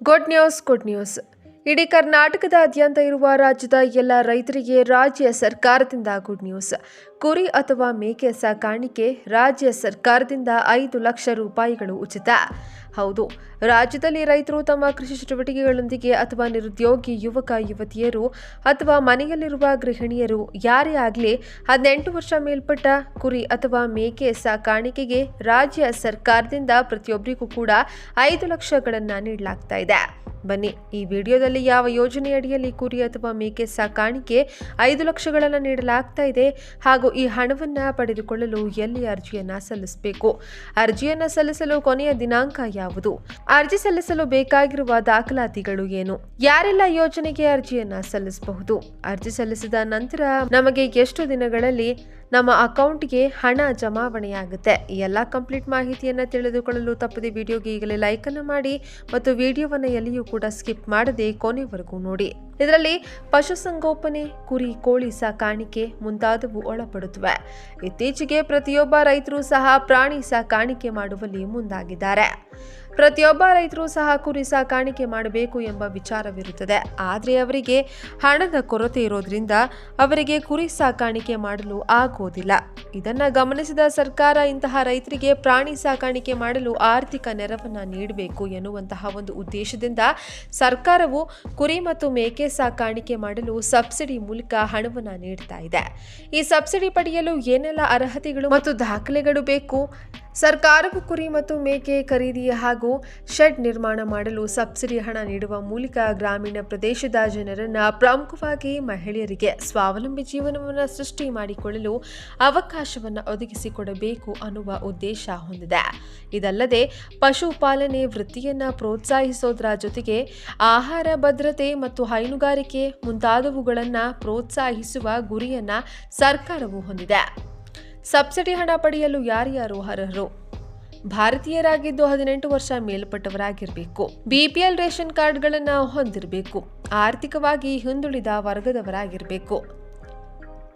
Good news good news ಇಡೀ ಕರ್ನಾಟಕದಾದ್ಯಂತ ಇರುವ ರಾಜ್ಯದ ಎಲ್ಲ ರೈತರಿಗೆ ರಾಜ್ಯ ಸರ್ಕಾರದಿಂದ ಗುಡ್ ನ್ಯೂಸ್. ಕುರಿ ಅಥವಾ ಮೇಕೆ ಸಾಕಾಣಿಕೆ ರಾಜ್ಯ ಸರ್ಕಾರದಿಂದ ಐದು ಲಕ್ಷ ರೂಪಾಯಿಗಳು ಉಚಿತ. ಹೌದು, ರಾಜ್ಯದಲ್ಲಿ ರೈತರು ತಮ್ಮ ಕೃಷಿ ಚಟುವಟಿಕೆಗಳೊಂದಿಗೆ ಅಥವಾ ನಿರುದ್ಯೋಗಿ ಯುವಕ, ಯುವತಿಯರು ಅಥವಾ ಮನೆಯಲ್ಲಿರುವ ಗೃಹಿಣಿಯರು ಯಾರೇ ಆಗಲಿ ಹದಿನೆಂಟು ವರ್ಷ ಮೇಲ್ಪಟ್ಟ ಕುರಿ ಅಥವಾ ಮೇಕೆ ಸಾಕಾಣಿಕೆಗೆ ರಾಜ್ಯ ಸರ್ಕಾರದಿಂದ ಪ್ರತಿಯೊಬ್ಬರಿಗೂ ಕೂಡ ಐದು ಲಕ್ಷಗಳನ್ನು ನೀಡಲಾಗ್ತಾ ಇದೆ. ಬನ್ನಿ. ಈ ವಿಡಿಯೋದಲ್ಲಿ ಯಾವ ಯೋಜನೆ ಅಡಿಯಲ್ಲಿ ಕುರಿ ಅಥವಾ ಮೇಕೆ ಸಾಕಾಣಿಕೆ ಐದು ಲಕ್ಷಗಳನ್ನು ನೀಡಲಾಗ್ತಾ ಇದೆ ಹಾಗೂ ಈ ಹಣವನ್ನು ಪಡೆದುಕೊಳ್ಳಲು ಎಲ್ಲಿ ಅರ್ಜಿಯನ್ನು ಸಲ್ಲಿಸಬೇಕು? ಅರ್ಜಿಯನ್ನು ಸಲ್ಲಿಸಲು ಕೊನೆಯ ದಿನಾಂಕ ಯಾವುದು? ಅರ್ಜಿ ಸಲ್ಲಿಸಲು ಬೇಕಾಗಿರುವ ದಾಖಲಾತಿಗಳು ಏನು? ಯಾರೆಲ್ಲ ಯೋಜನೆಗೆ ಅರ್ಜಿಯನ್ನು ಸಲ್ಲಿಸಬಹುದು? ಅರ್ಜಿ ಸಲ್ಲಿಸಿದ ನಂತರ ನಮಗೆ ಎಷ್ಟು ದಿನಗಳಲ್ಲಿ ನಮ್ಮ ಅಕೌಂಟ್ಗೆ ಹಣ ಜಮಾವಣೆಯಾಗುತ್ತೆ. ಈ ಎಲ್ಲ ಕಂಪ್ಲೀಟ್ ಮಾಹಿತಿಯನ್ನು ತಿಳಿದುಕೊಳ್ಳಲು ತಪ್ಪದೆ ವಿಡಿಯೋಗೆ ಈಗಲೇ ಲೈಕನ್ನು ಮಾಡಿ ಮತ್ತು ವಿಡಿಯೋವನ್ನು ಎಲ್ಲಿಯೂ ಕೂಡ ಸ್ಕಿಪ್ ಮಾಡದೆ ಕೊನೆವರೆಗೂ ನೋಡಿ. ಇದರಲ್ಲಿ ಪಶುಸಂಗೋಪನೆ ಕುರಿ, ಕೋಳಿ ಸಾಕಾಣಿಕೆ ಮುಂತಾದವು ಒಳಪಡುತ್ತವೆ. ಇತ್ತೀಚೆಗೆ ಪ್ರತಿಯೊಬ್ಬ ರೈತರು ಸಹ ಪ್ರಾಣಿ ಸಾಕಾಣಿಕೆ ಮಾಡುವಲ್ಲಿ ಮುಂದಾಗಿದ್ದಾರೆ. ಪ್ರತಿಯೊಬ್ಬ ರೈತರು ಸಹ ಕುರಿ ಸಾಕಾಣಿಕೆ ಮಾಡಬೇಕು ಎಂಬ ವಿಚಾರವಿರುತ್ತದೆ. ಆದರೆ ಅವರಿಗೆ ಹಣದ ಕೊರತೆ ಇರೋದ್ರಿಂದ ಅವರಿಗೆ ಕುರಿ ಸಾಕಾಣಿಕೆ ಮಾಡಲು ಆಗೋದಿಲ್ಲ. ಇದನ್ನು ಗಮನಿಸಿದ ಸರ್ಕಾರ ಇಂತಹ ರೈತರಿಗೆ ಪ್ರಾಣಿ ಸಾಕಾಣಿಕೆ ಮಾಡಲು ಆರ್ಥಿಕ ನೆರವನ್ನು ನೀಡಬೇಕು ಎನ್ನುವಂತಹ ಒಂದು ಉದ್ದೇಶದಿಂದ ಸರ್ಕಾರವು ಕುರಿ ಮತ್ತು ಮೇಕೆ ಸಾಕಾಣಿಕೆ ಮಾಡಲು ಸಬ್ಸಿಡಿ ಮೂಲಕ ಹಣವನ್ನು ನೀಡ್ತಾ ಇದೆ. ಈ ಸಬ್ಸಿಡಿ ಪಡೆಯಲು ಏನೆಲ್ಲ ಅರ್ಹತೆಗಳು ಮತ್ತು ದಾಖಲೆಗಳು ಬೇಕು? ಸರ್ಕಾರವು ಕುರಿ ಮತ್ತು ಮೇಕೆ ಖರೀದಿ ಹಾಗೂ ಶೆಡ್ ನಿರ್ಮಾಣ ಮಾಡಲು ಸಬ್ಸಿಡಿ ಹಣ ನೀಡುವ ಮೂಲಕ ಗ್ರಾಮೀಣ ಪ್ರದೇಶದ ಜನರನ್ನು ಪ್ರಮುಖವಾಗಿ ಮಹಿಳೆಯರಿಗೆ ಸ್ವಾವಲಂಬಿ ಜೀವನವನ್ನು ಸೃಷ್ಟಿ ಮಾಡಿಕೊಳ್ಳಲು ಅವಕಾಶವನ್ನು ಒದಗಿಸಿಕೊಡಬೇಕು ಅನ್ನುವ ಉದ್ದೇಶ ಹೊಂದಿದೆ. ಇದಲ್ಲದೆ ಪಶುಪಾಲನೆ ವೃತ್ತಿಯನ್ನು ಪ್ರೋತ್ಸಾಹಿಸೋದರ ಜೊತೆಗೆ ಆಹಾರ ಭದ್ರತೆ ಮತ್ತು ಹೈನುಗಾರಿಕೆ ಮುಂತಾದವುಗಳನ್ನು ಪ್ರೋತ್ಸಾಹಿಸುವ ಗುರಿಯನ್ನು ಸರ್ಕಾರವು ಹೊಂದಿದೆ. ಸಬ್ಸಿಡಿ ಹಣ ಪಡೆಯಲು ಯಾರ್ಯಾರು ಅರ್ಹರು? ಭಾರತೀಯರಾಗಿದ್ದು ಹದಿನೆಂಟು ವರ್ಷ ಮೇಲ್ಪಟ್ಟವರಾಗಿರಬೇಕು. ಬಿಪಿಎಲ್ ರೇಷನ್ ಕಾರ್ಡ್ಗಳನ್ನು ಹೊಂದಿರಬೇಕು. ಆರ್ಥಿಕವಾಗಿ ಹಿಂದುಳಿದ ವರ್ಗದವರಾಗಿರಬೇಕು.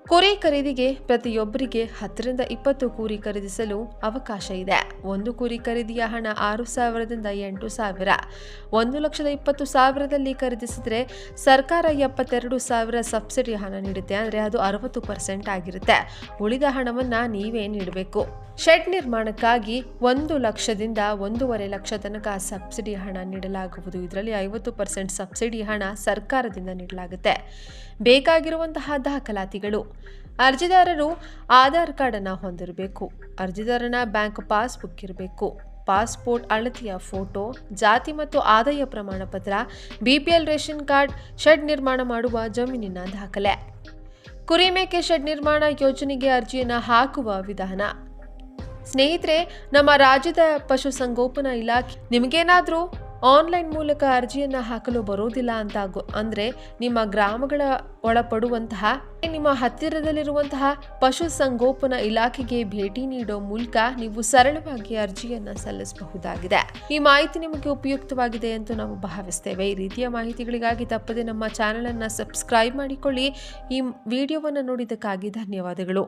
ಕುರಿ ಖರೀದಿಗೆ ಪ್ರತಿಯೊಬ್ಬರಿಗೆ ಹತ್ತರಿಂದ ಇಪ್ಪತ್ತು ಕುರಿ ಖರೀದಿಸಲು ಅವಕಾಶ ಇದೆ. ಒಂದು ಕುರಿ ಖರೀದಿಯ ಹಣ ಆರು ಸಾವಿರದಿಂದ ಎಂಟು ಸಾವಿರ. ಒಂದು ಲಕ್ಷದ ಇಪ್ಪತ್ತು ಸಾವಿರದಲ್ಲಿ ಖರೀದಿಸಿದ್ರೆ ಸರ್ಕಾರ ಎಪ್ಪತ್ತೆರಡು ಸಾವಿರ ಸಬ್ಸಿಡಿ ಹಣ ನೀಡುತ್ತೆ. ಅಂದರೆ ಅದು ಅರವತ್ತು ಪರ್ಸೆಂಟ್ ಆಗಿರುತ್ತೆ. ಉಳಿದ ಹಣವನ್ನು ನೀವೇ ನೀಡಬೇಕು. ಶೆಡ್ ನಿರ್ಮಾಣಕ್ಕಾಗಿ ಒಂದು ಲಕ್ಷದಿಂದ ಒಂದೂವರೆ ಲಕ್ಷ ತನಕ ಸಬ್ಸಿಡಿ ಹಣ ನೀಡಲಾಗುವುದು. ಇದರಲ್ಲಿ ಐವತ್ತು ಪರ್ಸೆಂಟ್ ಸಬ್ಸಿಡಿ ಹಣ ಸರ್ಕಾರದಿಂದ ನೀಡಲಾಗುತ್ತೆ. ಬೇಕಾಗಿರುವಂತಹ ದಾಖಲಾತಿಗಳು ಅರ್ಜಿದಾರರು ಆಧಾರ್ ಕಾರ್ಡನ್ನು ಹೊಂದಿರಬೇಕು. ಅರ್ಜಿದಾರನ ಬ್ಯಾಂಕ್ ಪಾಸ್ಬುಕ್ ಇರಬೇಕು. ಪಾಸ್ಪೋರ್ಟ್ ಅಳತೆಯ ಫೋಟೋ, ಜಾತಿ ಮತ್ತು ಆದಾಯ ಪ್ರಮಾಣ ಪತ್ರ ಬಿಪಿಎಲ್ ರೇಷನ್ ಕಾರ್ಡ್ ಶೆಡ್ ನಿರ್ಮಾಣ ಮಾಡುವ ಜಮೀನಿನ ದಾಖಲೆ. ಕುರಿಮೇಕೆ ಶೆಡ್ ನಿರ್ಮಾಣ ಯೋಜನೆಗೆ ಅರ್ಜಿಯನ್ನು ಹಾಕುವ ವಿಧಾನ. ಸ್ನೇಹಿತರೆ, ನಮ್ಮ ರಾಜ್ಯದ ಪಶುಸಂಗೋಪನಾ ಇಲಾಖೆ ನಿಮಗೇನಾದರೂ ಆನ್ಲೈನ್ ಮೂಲಕ ಅರ್ಜಿಯನ್ನು ಹಾಕಲು ಬರೋದಿಲ್ಲ ಅಂತ ಅಂದರೆ ನಿಮ್ಮ ಗ್ರಾಮಗಳ ಒಳಪಡುವಂತಹ, ನಿಮ್ಮ ಹತ್ತಿರದಲ್ಲಿರುವಂತಹ ಪಶುಸಂಗೋಪನಾ ಇಲಾಖೆಗೆ ಭೇಟಿ ನೀಡೋ ಮೂಲಕ ನೀವು ಸರಳವಾಗಿ ಅರ್ಜಿಯನ್ನು ಸಲ್ಲಿಸಬಹುದಾಗಿದೆ. ಈ ಮಾಹಿತಿ ನಿಮಗೆ ಉಪಯುಕ್ತವಾಗಿದೆ ಎಂದು ನಾವು ಭಾವಿಸ್ತೇವೆ. ಈ ರೀತಿಯ ಮಾಹಿತಿಗಳಿಗಾಗಿ ತಪ್ಪದೆ ನಮ್ಮ ಚಾನೆಲ್ ಅನ್ನು ಸಬ್ಸ್ಕ್ರೈಬ್ ಮಾಡಿಕೊಳ್ಳಿ. ಈ ವಿಡಿಯೋವನ್ನು ನೋಡಿದ್ದಕ್ಕಾಗಿ ಧನ್ಯವಾದಗಳು.